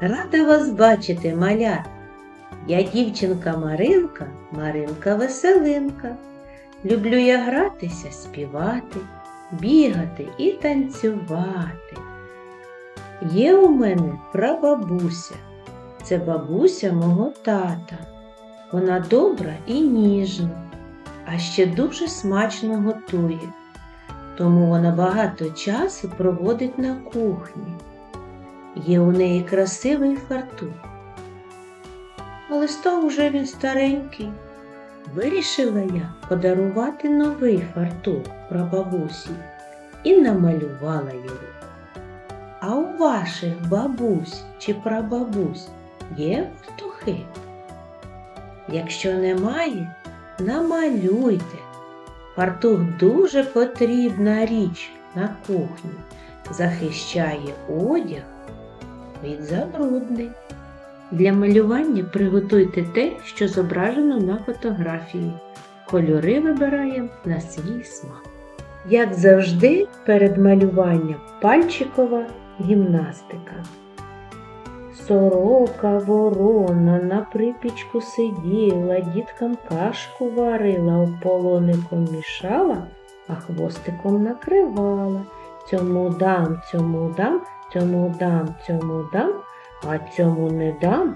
Рада вас бачити, малят. Я дівчинка Маринка, Маринка Веселинка. Люблю я гратися, співати, бігати і танцювати. Є у мене прабабуся, це бабуся мого тата. Вона добра і ніжна, а ще дуже смачно готує, тому вона багато часу проводить на кухні. Є у неї красивий фартух. Але став уже він старенький. Вирішила я подарувати новий фартух прабабусі і намалювала його. А у ваших бабусь чи прабабусь є фартухи? Якщо немає, намалюйте. Фартух дуже потрібна річ на кухні, захищає одяг від забруднень. Для малювання приготуйте те, що зображено на фотографії. Кольори вибираємо на свій смак. Як завжди, перед малюванням пальчикова гімнастика. Сорока ворона на припічку сиділа, діткам кашку варила, ополоником мішала, а хвостиком накривала. Цьому дам, цьому дам, цьому дам, цьому дам, а цьому не дам.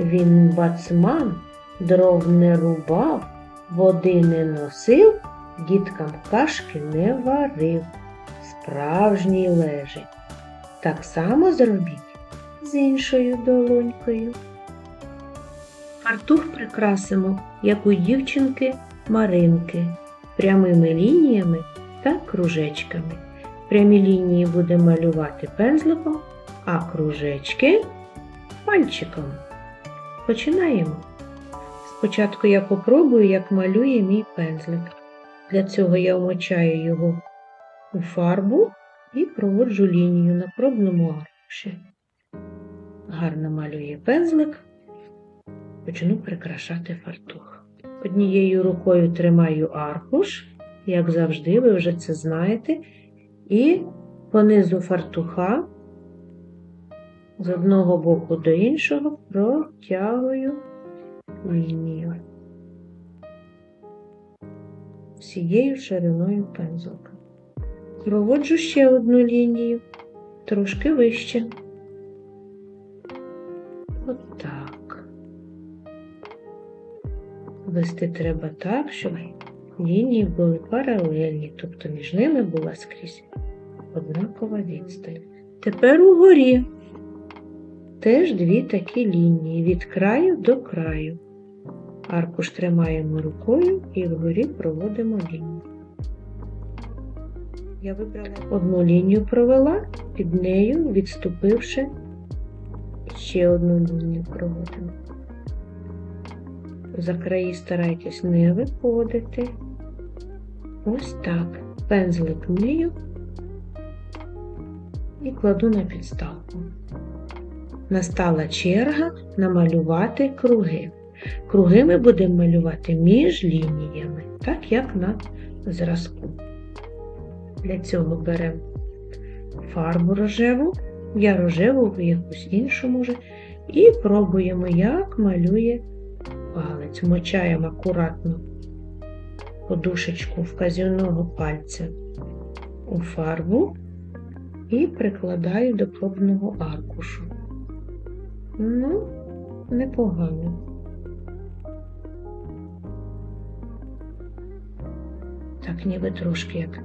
Він бацман, дров не рубав, води не носив, діткам кашки не варив. Справжній лежить. Так само зробіть з іншою долонькою. Фартух прикрасимо, як у дівчинки Маринки, прямими лініями та кружечками. Прямі лінії будемо малювати пензликом, а кружечки пальчиком. Починаємо. Спочатку я попробую, як малює мій пензлик. Для цього я вмочаю його у фарбу і проводжу лінію на пробному аркуші. Гарно малює пензлик, почну прикрашати фартух. Однією рукою тримаю аркуш, як завжди, ви вже це знаєте, і понизу фартуха з одного боку до іншого протягую лінію всією шириною пензлика. Проводжу ще одну лінію, трошки вище. Отак. Вести треба так, щоб лінії були паралельні, тобто між ними була скрізь однакова відстань. Тепер угорі теж дві такі лінії від краю до краю. Аркуш тримаємо рукою і вгорі проводимо лінію. Я вибрала одну лінію провела, під нею відступивши ще одну лінію проводимо. За краї старайтесь не виходити. Ось так. Пензлик мию і кладу на підставку. Настала черга намалювати круги. Круги ми будемо малювати між лініями, так як на зразку. Для цього беремо фарбу рожеву, я рожеву, якусь іншу може, і пробуємо, як малює палець. Мочаємо акуратно подушечку вказівного пальця у фарбу і прикладаю до пробного аркушу. Ну, непогано. Так ніби трошки як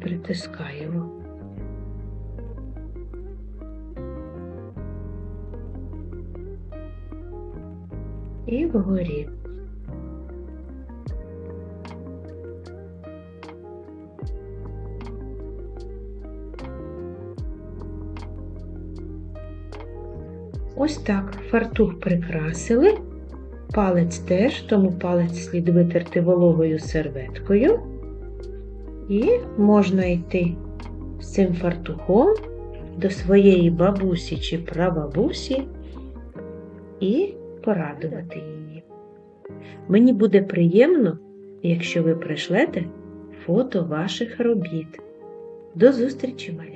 притискаємо. І вгорі. Ось так фартух прикрасили, палець теж, тому палець слід витерти вологою серветкою. І можна йти з цим фартухом до своєї бабусі чи прабабусі і порадувати її. Мені буде приємно, якщо ви пришлете фото ваших робіт. До зустрічі, маля!